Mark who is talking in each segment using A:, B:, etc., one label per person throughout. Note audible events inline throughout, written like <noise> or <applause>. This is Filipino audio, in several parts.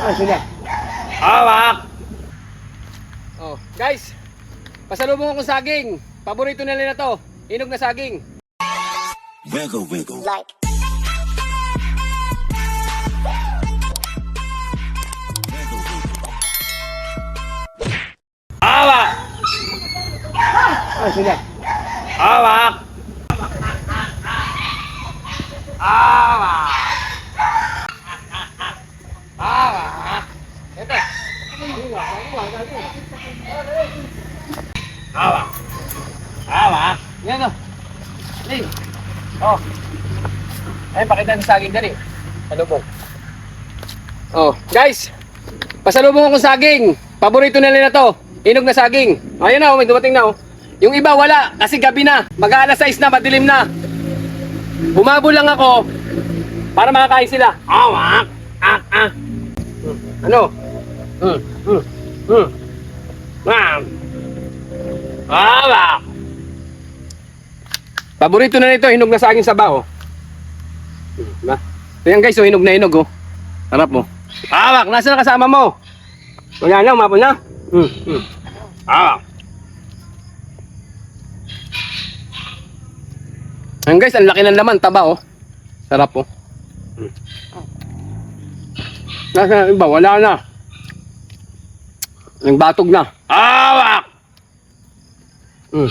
A: Ah. Hawak! Oh, guys. Pasalubong akong saging. Paborito nila na to. Inog na saging.
B: Wiggle, wiggle.
C: like
A: Hawak! Ah. Hawak! Hawak! Hawak! Ito. Hawak! Hawak! Yan o. Ling. Oh. Ay, pakita ng saging dali. Salubong. Oh, guys. Pasalubong akong saging. Paborito nila na to. Inog na saging. Ayun na, oh, may dumating na oh. Yung iba wala kasi gabi na. Mag-aalas 6 na, madilim na. Humabol lang ako para makakain sila. Awak! Ah, ah. Hmm. Ano? Hmm. Hmm. Hmm. Ma'am. Awak! Paborito na nito, hinog na saging sabaw. Oh. Diba? Ayan guys, oh, hinog na hinog oh. Harap mo. Awak! Nasaan na kasama mo? Wala na, umapon na. Hmm. Hmm. Awak! Ayan guys, ang laki ng laman, taba oh. Sarap oh. Hmm. Nasa yung iba, wala na. Nagbatog na. Awak! Mm.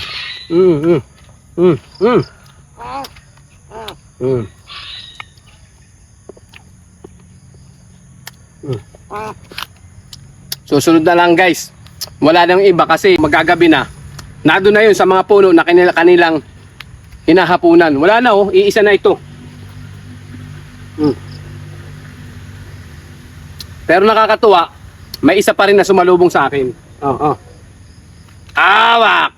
A: Mm, mm. Mm, mm. Mm. Susunod na lang guys. Wala nang iba kasi magagabi na. Nado na yun sa mga puno na kanila, kanilang hinahapunan. Wala na oh, iisa na ito. Hmm. Pero nakakatuwa, may isa pa rin na sumalubong sa akin. Oh, oh. Awak!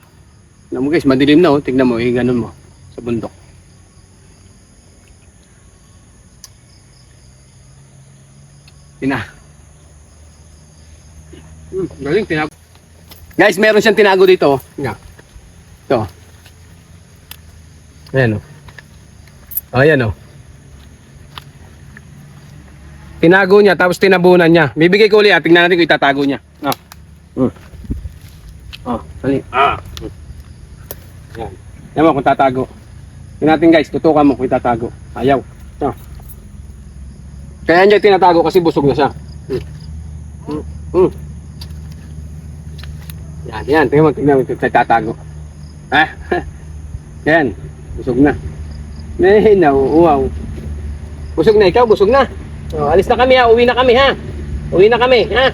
A: Alam mo guys, madilim na oh. Tignan mo, eh, ganun mo. Sa bundok. Tina. Hmm, galing, tinago. Guys, meron siyang tinago dito. oh. Nga. Ito. Ayan o. Oh. Ayan o. Tinago niya, tapos tinabunan niya. Bibigay ko ulit, ah. tingnan natin kung itatago niya. Oh. Hmm. Oh, dali. Ah. Yan. Yan mo kung tatago. Tingnan natin guys, tutukan mo kung itatago. Ayaw. Ito. Kaya niya tinatago kasi busog na siya. Hmm. Hmm. Yan, yan. Tingnan mo, tingnan mo itatago. Ah. <laughs> yan. Busog na. Eh, nauuwaw. Busog na ikaw, busog na. Oh, alis na kami ha, uwi na kami ha. Uwi na kami ha.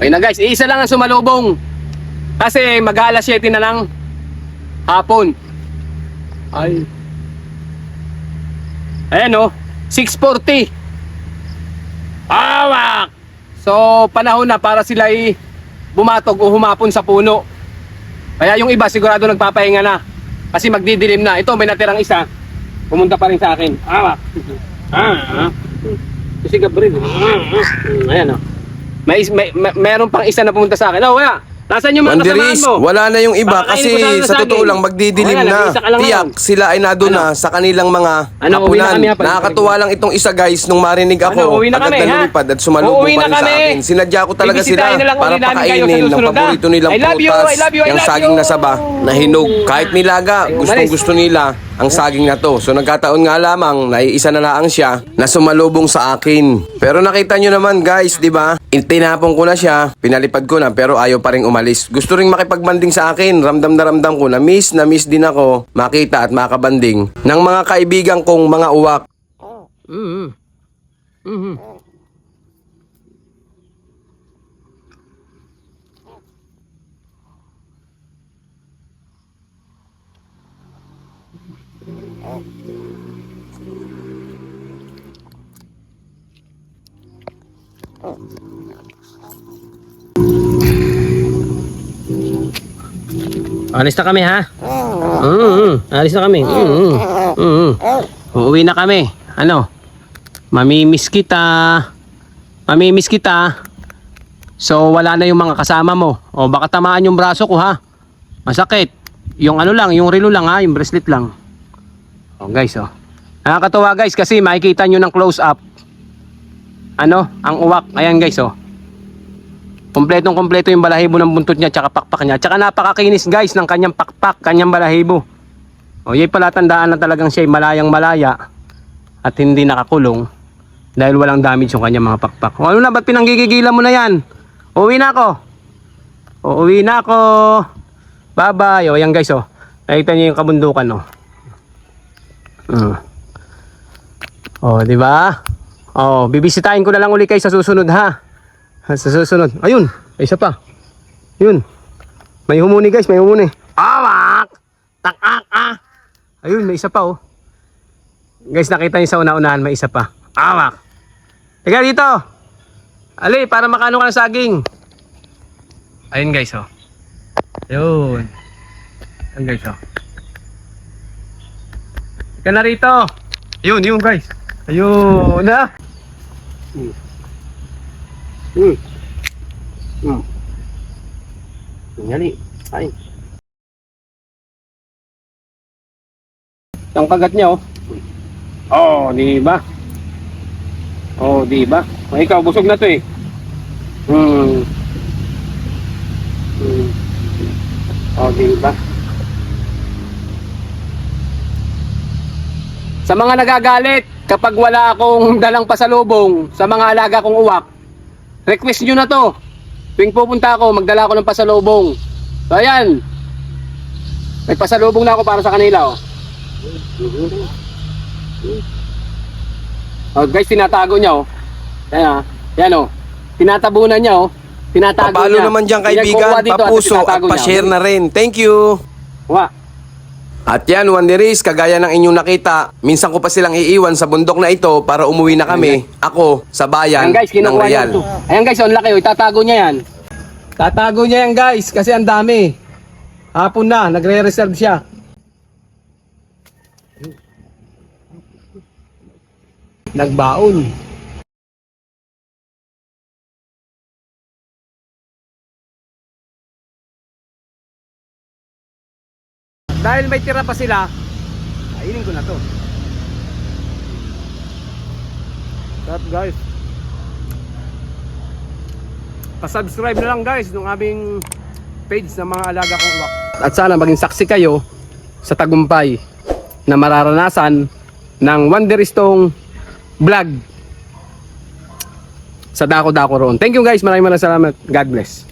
A: Okay na guys, isa lang ang sumalubong. Kasi mag-alas 7 na lang hapon. Ay. Ayan oh, 6.40. Awak! So, panahon na para sila ay bumatog o humapon sa puno. Kaya yung iba sigurado nagpapahinga na. Kasi magdidilim na. Ito, may natirang isa. Pumunta pa rin sa akin. Awak! Ah, ah. Si Gabriel. Ah, ah. Ayan oh. May, may, may, meron pang isa na pumunta sa akin. Oh, wala. Nasaan yung mga kasamaan
D: Mandiris,
A: mo?
D: wala na yung iba
A: Pakakainin
D: kasi
A: ko sana ng
D: sa totoo
A: saging.
D: lang magdidilim
A: Wala,
D: na.
A: ka lang
D: Tiyak, sila ay nado
A: Ano?
D: na sa kanilang mga
A: Ano, uwi na
D: hapunan.
A: kami, ha, pag-
D: Nakakatuwa lang itong isa guys nung marinig ako.
A: Ano, uwi na
D: agad
A: kami,
D: na
A: ha?
D: lumipad at
A: Uuwi
D: pa
A: na
D: rin sa
A: kami.
D: akin. Sinadya ko talaga sila
A: Bibisitahin na lang
D: para
A: uli namin kayo sa
D: pakainin ng
A: susunod, ha?
D: paborito nilang
A: I love you,
D: prutas.
A: I love you, I
D: Yung
A: love
D: saging
A: you.
D: na saba na hinog. Kahit nilaga, gustong gusto nila ang saging na to. So nagkataon nga lamang na iisa na lang siya na sumalubong sa akin. Pero nakita nyo naman guys, di ba? Tinapon ko na siya, pinalipad ko na pero ayaw pa rin umalis. Gusto ring makipagbanding sa akin. Ramdam na ramdam ko na miss na miss din ako makita at makabanding ng mga kaibigan kong mga uwak.
A: Mm-hmm. Mm-hmm. Alis na kami ha? Mm, alis na kami. Mm, mm, Uuwi na kami. Ano? Mamimiss kita. Mamimiss kita. So wala na yung mga kasama mo. O baka tamaan yung braso ko ha. Masakit. Yung ano lang, yung relo lang ha, yung bracelet lang. O guys oh. Nakakatuwa guys kasi makikita nyo ng close up ano, ang uwak. Ayan guys, oh. Kompletong kompleto yung balahibo ng buntot niya tsaka pakpak niya. Tsaka napakakinis guys ng kanyang pakpak, kanyang balahibo. O yun pala tandaan na talagang siya ay malayang malaya at hindi nakakulong dahil walang damage yung kanyang mga pakpak. O ano na, ba't pinanggigigilan mo na yan? Uwi na ako. O, uwi na ako. Bye-bye. O yan guys, oh. Nakita niyo yung kabundukan, oh. Mm. Oh, di ba? Oh, bibisitahin ko na lang uli kayo sa susunod ha. Sa susunod. Ayun, may isa pa. Yun. May humuni guys, may humuni. Awak! Takak ah. Ayun, may isa pa oh. Guys, nakita niyo sa una-unahan, may isa pa. Awak. Teka dito. Ali, para makano ka ng saging. Ayun guys oh. Ayun. Ayun guys oh. Teka na rito. Ayun, yun guys. Ayun na. Hmm. Hmm. Nangyari. Ay. Ang kagat niya, oh. Oh, di ba? Oh, di ba? Oh, ikaw, busog na to eh. Hmm. Hmm. Oh, di ba? Sa mga nagagalit, kapag wala akong dalang pasalubong sa mga alaga kong uwak, request nyo na to. Tuwing pupunta ako, magdala ako ng pasalubong. So, ayan. May pasalubong na ako para sa kanila, oh. Oh, guys, tinatago niya, oh. Yan, ah. Yan, oh. Tinatabunan niya, oh. Tinatago
D: Papalo
A: niya.
D: naman dyan kaibigan,
A: dito
D: papuso at
A: niya.
D: pa-share na rin. Thank you.
A: Wa.
D: At yan, Wanderis, kagaya ng inyong nakita, minsan ko pa silang iiwan sa bundok na ito para umuwi na kami, ako, sa bayan
A: Ayan guys,
D: ng
A: kinukuha niya
D: Real.
A: ito. Ayan guys, ang laki, oh. Itatago niya yan. Tatago niya yan guys, kasi ang dami. Hapon na, nagre-reserve siya. Nagbaon. Dahil may tira pa sila, kainin ko na to. Up guys? Pa-subscribe na lang guys ng aming page ng mga alaga kong uwak. At sana maging saksi kayo sa tagumpay na mararanasan ng Wanderistong vlog sa Dako Dako roon. Thank you guys. Maraming maraming salamat. God bless.